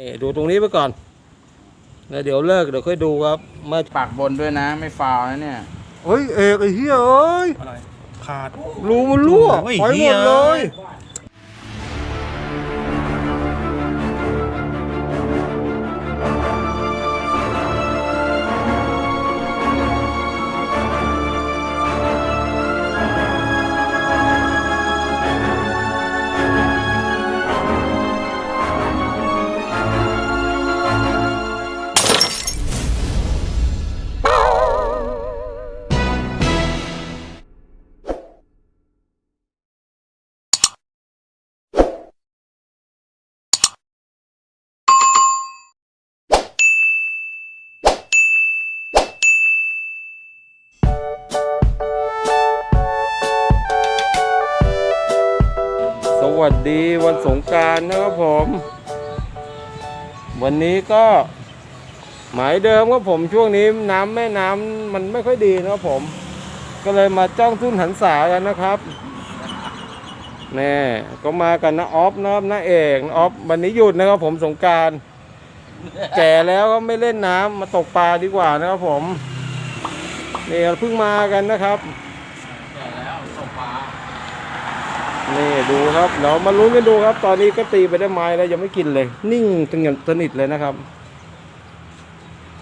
นี่ดูตรงนี้ไปก่อนแล้วเดี๋ยวเลิกเดี๋ยวค่อยดูครับมาปากบนด้วยนะไม่ฟาวล์นะเนี่ยเฮ้ยเอกไอ้เหี้ยเอ้ยอะไรขาดรูมันรั่วโอ้ยไปหเหี้มยดเลย วัสดีวันสงการนะครับผม วันนี้ก็ หมายเดิมครับผมช่วงนี้น้ำแม่น้ำมันไม่ค่อยดีนะครับผม ก็เลยมาจ้องทุ่นหันษากันนะครับแน่ก็มากันนะออฟนะครับนะเอกออฟวันนี้หยุดนะครับผมสงการแก่แล้วก็ไม่เล่นน้ำมาตกปลาดีกว่านะครับผมเนี่เพิ่งมากันนะครับ แก่แล้วตกปลา นี่ดูครับ เรามาลุ้นกันดูครับ ตอนนี้ก็ตีไปได้ไม้แล้วยังไม่กินเลย นิ่งสงบสนิทเลยนะครับ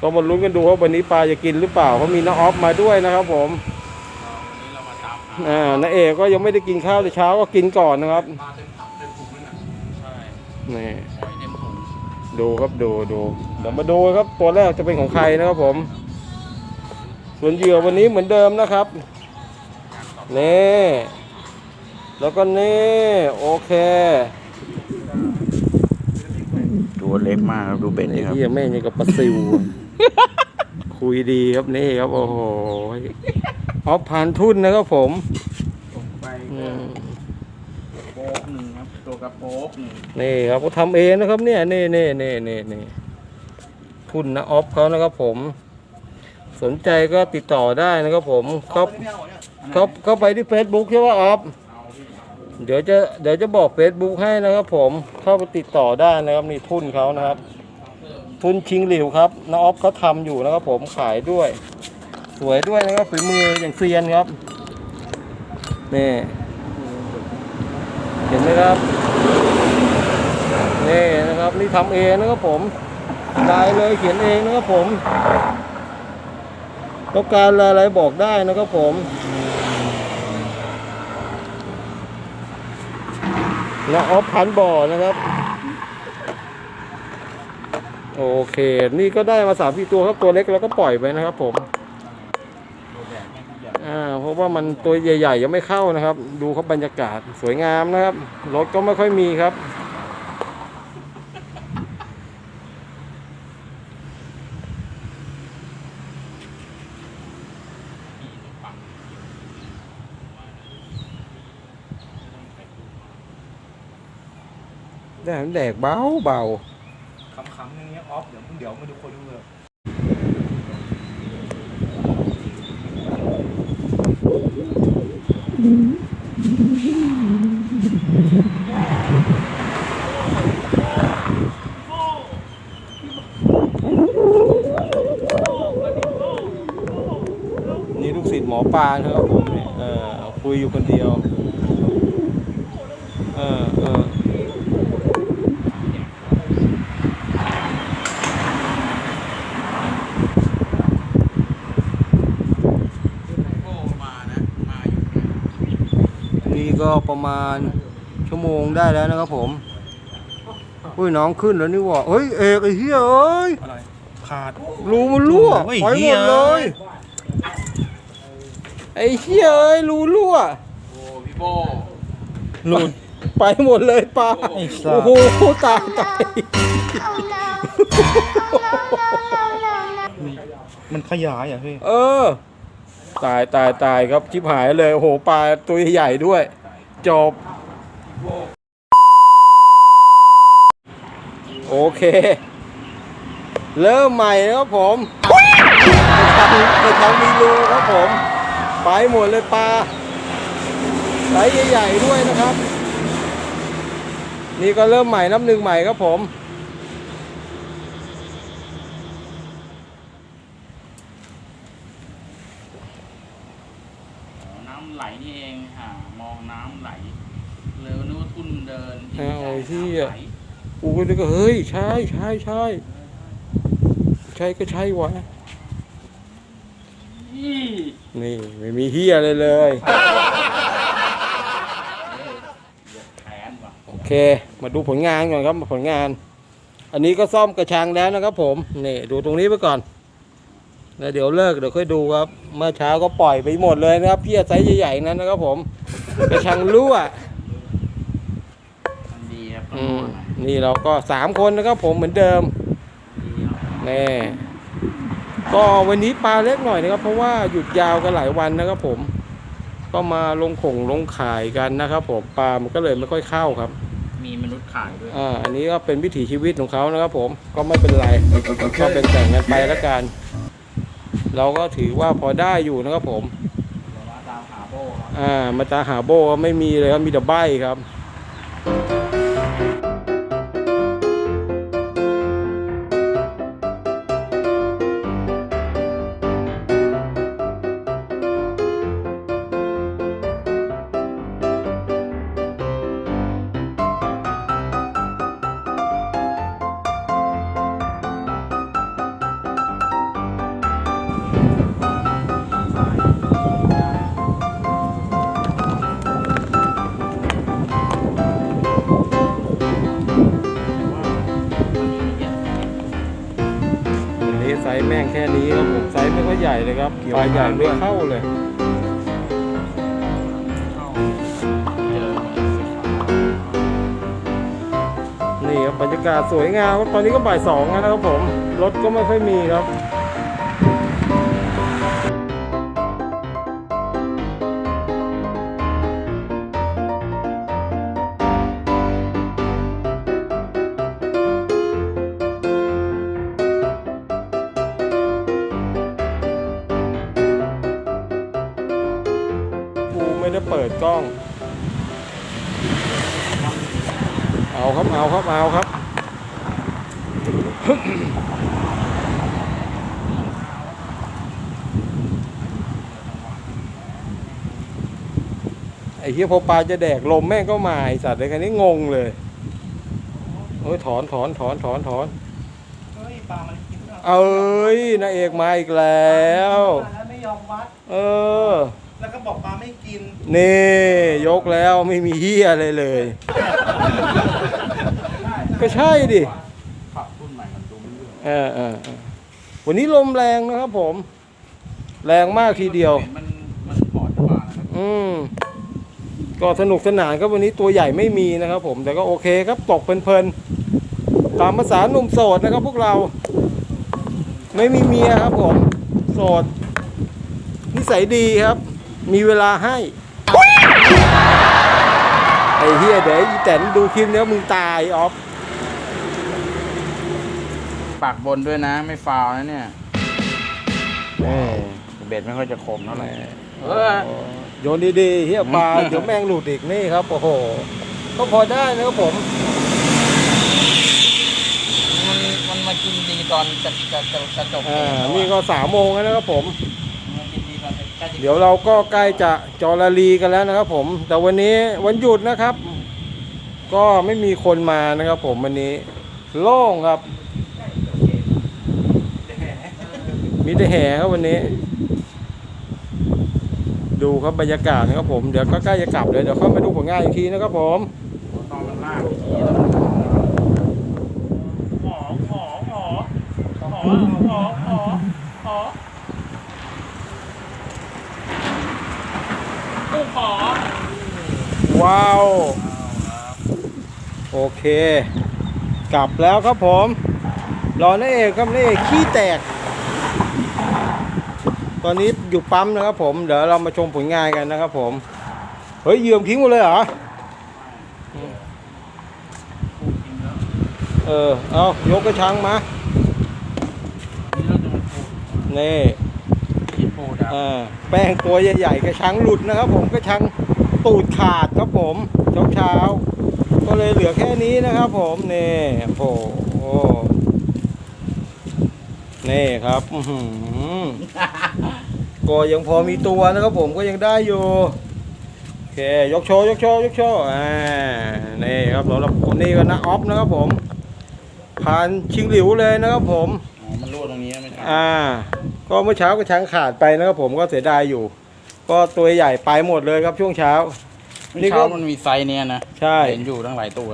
ก็มาลุ้นกันดูว่าวันนี้ปลาจะกินหรือเปล่าเพราะมีน้าออฟมาด้วยนะครับผมวันนี้เรามาตามหาอ่าน้าเอกก็ยังไม่ได้กินข้าวแต่เช้าก็กินก่อนนะครับปลาเต็มถังเต็มถุงนั่นน่ะใช่นี่ใช่เต็มถุงดูครับดูดูเดี๋ยวมาดูครับตัวแรกจะเป็นของใครนะครับผม ส่วนเหยื่อวันนี้เหมือนเดิมนะครับนี่ แล้วก็นี่ โอเค ตัวเล็กมากครับ ดูเบ็ดไอ้นี่ครับเหี้ยแม่งยังกับปลาซิว คุยดีครับนี่ครับ โอ้โหออฟผ่านทุนนะครับผมตกไปอืมโป๊กหนึ่งครับ ตัวกระโป๊กหนึ่งนี่ครับเขาทำเองนะครับ เนี่ยนี่นี่นี่นี่นี่ทุนนะออฟเขานะครับผม สนใจก็ติดต่อได้นะครับผมเขาเขาเขาไปที่ Facebook ใช่ไหมออฟ เดี๋ยวจะเดี๋ยวจะบอก Facebook ให้นะครับผมเข้าไปติดต่อได้นะครับนี่ทุนเขานะครับ ทุนชิงหลิวครับน้าออฟเขาทำอยู่นะครับผมขายด้วย สวยด้วยนะครับฝีมืออย่างเซียนครับนี่เห็นไหมครับนี่นะครับนี่ทำเองนะครับผมได้เลยเขียนเองนะครับผมต้องการอะไรบอกได้นะครับผม น้าออฟพันบ่อนะครับ โอเค นี่ก็ได้มาสามสี่ตัวครับตัวเล็กแล้วก็ปล่อยไปนะครับผมอ่าเพราะว่ามันตัวใหญ่ ๆ ยังไม่เข้านะครับ ดูครับบรรยากาศสวยงามนะครับรถก็ไม่ค่อยมีครับ แดกแดกเบาเบาคำคำๆอย่างเงี้ยออฟเดี๋ยวเดี๋ยวมาดูคนดูเลยนี่ลูกศิษย์หมอปลานะครับผมเนี่ยเออคุยอยู่คนเดียว เออเออ โอ้มานะ มาอยู่นะ นี่ ก็ประมาณชั่วโมงได้แล้วนะครับผมอุ้ยน้องขึ้นแล้วนี่หว่าเฮ้ยเอกไอ้เหี้ยเอ้ยอะไรขาด รูมันรั่วโอ้ยไปหเหี้มย ดเลยไอ้เหี้ยเอ้ยรูรั่วโอ้พี่โบหลุด ไปหมดเลยปลาไอ้สัสโอ้โหตายตายมันขยายอะพี่เออ ตายตายตายครับชิบหายเลยโอ้โหปลาตัวใหญ่ด้วย จบ โอเค เริ่มใหม่ครับผมไปทำมีรูครับผม ไปหมดเลยปลาไซส์ใหญ่ๆด้วยนะครับ นี่ก็เริ่มใหม่นับหนึ่งใหม่ครับผม ไหลนี่เองหามองน้ำไหลเลยนึกว่าทุ่น เดินอ้าวไอ้เหี้ยน้ำไหลกูก็นึกว่าเฮ้ยใช่ใช่ใช่ใช่ก็ใช่วะอี้นี่ไม่มีเฮียอะไรเลยแขนว่ะโอเค มาดูผลงานก่อนครับผลงาน อันนี้ก็ซ่อมกระชังแล้วนะครับ ผมนี่ดูตรงนี้ไปก่อนแล้วเดี๋ยวเลิกเดี๋ยวค่อยดูครับ เมื่อเช้าก็ปล่อยไปหมดเลยนะครับเพี้ยไซส์ใหญ่ๆนั้นนะครับผม กระชังรั่วมันดีครับต้ ออืงมนอนหน่อยนี่เราก็สามคนนะครับผมเหมือนเดิมดีครับแน่ก็วันนี้ปลาเล็กหน่อยนะครับ เพราะว่าหยุดยาวกันหลายวันนะครับผม ก็มาลงข่งลงขายกันนะครับผมปลามันก็เลยไม่ค่อยเข้าครับ มีมนุษย์ขายด้วยอ่าอันนี้ก็เป็นวิถีชีวิตของเขานะครับผมก็ไม่เป็นไรก็เป็นแต่งกันไปแล้วกัน เราก็ถือว่าพอได้อยู่นะครับผมเดี๋ยวว่าดาวหาโบครับอ่ามาตาหาโบก็ไม่มีเลยครับมีแต่ใบครับ เลยครับปลาใหญ่ไม่เข้าเลยเข้าเจอนี่ครับบรรยากาศสวยงามครับตอนนี้ก็บ่ายสองแล้วนะครับผมรถก็ไม่ค่อยมีครับ เอาครับเอาครับเอาครับไอ้เหี้ยพอปลาจะแดกลมแม่งก็มาไอสัตว์เลยคันนี้งงเลยเอ้ยถอนถอนถอนถอนถอนเฮ้ยปลามันกินแล้วเอ้ยนางเอกมาอีกแล้วแล้วไม่ยอมวัดเออ แล้วก็บอกปลาไม่ กิน นี่ยกแล้วไม่มีเหี้ยอะไรเลย ก็ใช่ดิปรับรุ่นใหม่มันดูไม่เรื่องเออเออเออวันนี้ลมแรงนะครับผม แรงมากทีเดียว มันมันปอดกว่านะครับอืมก็สนุกสนานครับวันนี้ตัวใหญ่ไม่มีนะครับผม แต่ก็โอเคครับตกเพลินๆตามภาษาหนุ่มโสดนะครับ พวกเรา ไม่มีเมียครับผม โสดนิสัยดีครับ มีเวลาให้ไอ้เฮียเดี๋ยวอีแตนดูคลิปแล้วมึงตายออฟปากบนด้วยนะ ไม่ฟาวนะเนี่ยเบ็ดไม่ค่อยจะคมเท่าไหร่เออโยนดีๆเฮียปลาเดี๋ยวแมงหลุดอีกนี่ครับ โอ้โห ก็พอได้นะครับผม มันมันมากินดีตอนจะจะจะจะจบอ่าเกมแล้วอะนี่ก็สามโมงแล้วนะครับผม เดี๋ยวเราก็ใกล้จะจอราลีกันแล้วนะครับ ผม แต่วันนี้วันหยุดนะครับ ก็ไม่มีคนมานะครับ ผมวันนี้ โล่งครับ มีแต่แห่ครับวันนี้ ดูครับบรรยากาศนะครับผมเดี๋ยวก็ใกล้จะกลับเลยเดี๋ยวเข้ามาดูผลงานอีกทีนะครับผมตอนมันลากทีแล้วขอขอขอขอขอขอขอ กูขอ ว้าว โอเค กลับแล้วครับผมรอนเอกครับนเอกขี้แตก ตอนนี้อยู่ปั๊มนะครับผม เดี๋ยวเรามาชมผลงานกันนะครับผม เฮ้ยเยื่อมทิ้งหมดเลยเหรอ เออ เอายกกระชังมานี่เน่แป้งตัวใหญ่ๆกระชังหลุดนะครับผมกระชังตูดขาดครับผมเช้าเช้า ก็เลยเหลือแค่นี้นะครับ ผมนี่โอ้โหนี่ครับอื้อหือก็ยังพอมีตัวนะครับผมก็ยังได้อยู่โอเคยกโชว์ยกโชว์ยกโชว์อ่านี่ครับสำหรับคนนี้ก็นะออฟนะครับผม ผ่านชิงหลิวเลยนะครับผมอ๋อมันรั่วตรงนี้ไม่ใช่อ่า ก็เมื่อเช้าก็ช้างขาดไปนะครับผมก็เสียดายอยู่ ก็ตัวใหญ่ไปหมดเลยครับช่วงเช้า นี่นี่ก็ก็ มันมีไซส์เนี่ยนะใช่ เห็นอยู่ทั้งหลายตัว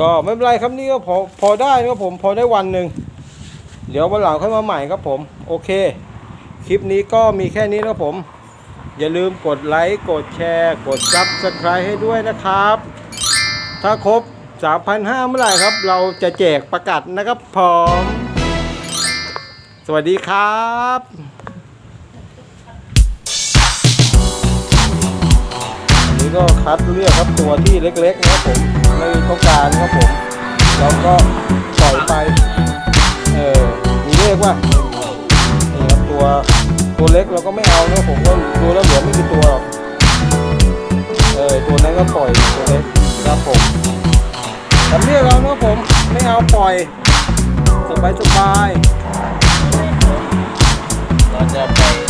ก็ไม่เป็นไรครับนี่ก็พอพอได้นะครับผมพอได้วันหนึ่งเดี๋ยววันหลังค่อยมาใหม่ครับผม โอเค คลิปนี้ก็มีแค่นี้นะครับผม อย่าลืมกดไลค์กดแชร์ กดซับสไครต์ให้ด้วยนะครับ ถ้าครบ 3,500เมื่อไหร่ครับ เราจะแจกประกาศนะครับผม สวัสดีครับ ก็คัดเลือกครับตัวที่เล็กๆนะครับผมไม่ต้องการครับผมเราก็ปล่อยไปเออมีเลขว่านี่ครับตัวตัวเล็กเราก็ไม่เอานะครับผมก็ดูแล้วเหลือไม่กี่ตัวหรอกเออตัวนั้นก็ปล่อยตัวเล็กครับผมทำเรียกเรานะครับผมไม่เอาปล่อยสบายสบายเราจะไป